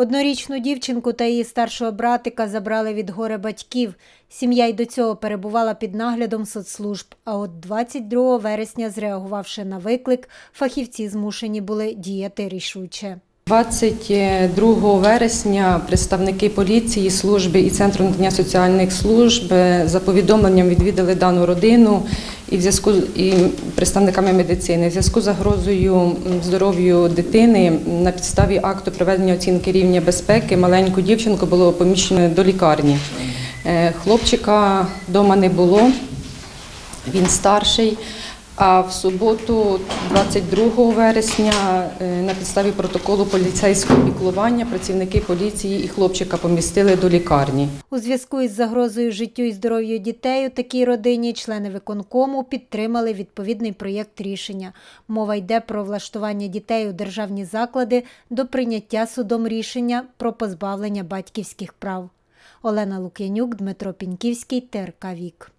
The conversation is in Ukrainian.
Однорічну дівчинку та її старшого братика забрали від горе батьків. Сім'я й до цього перебувала під наглядом соцслужб. А от 22 вересня, зреагувавши на виклик, фахівці змушені були діяти рішуче. 22 вересня представники поліції, служби і центру надання соціальних служб за повідомленням відвідали дану родину і в зв'язку і представниками медицини. В зв'язку з загрозою здоров'ю дитини на підставі акту проведення оцінки рівня безпеки маленьку дівчинку було поміщено до лікарні. Е, Хлопчика вдома не було. Він старший. А в суботу, 22 вересня, е, на підставі протоколу поліцейського піклування працівники поліції і хлопчика помістили до лікарні. У зв'язку із загрозою життю і здоров'ю дітей у такій родині члени виконкому підтримали відповідний проєкт рішення. Мова йде про влаштування дітей у державні заклади до прийняття судом рішення про позбавлення батьківських прав. Олена Лук'янюк, Дмитро Піньківський, ТРК Вік.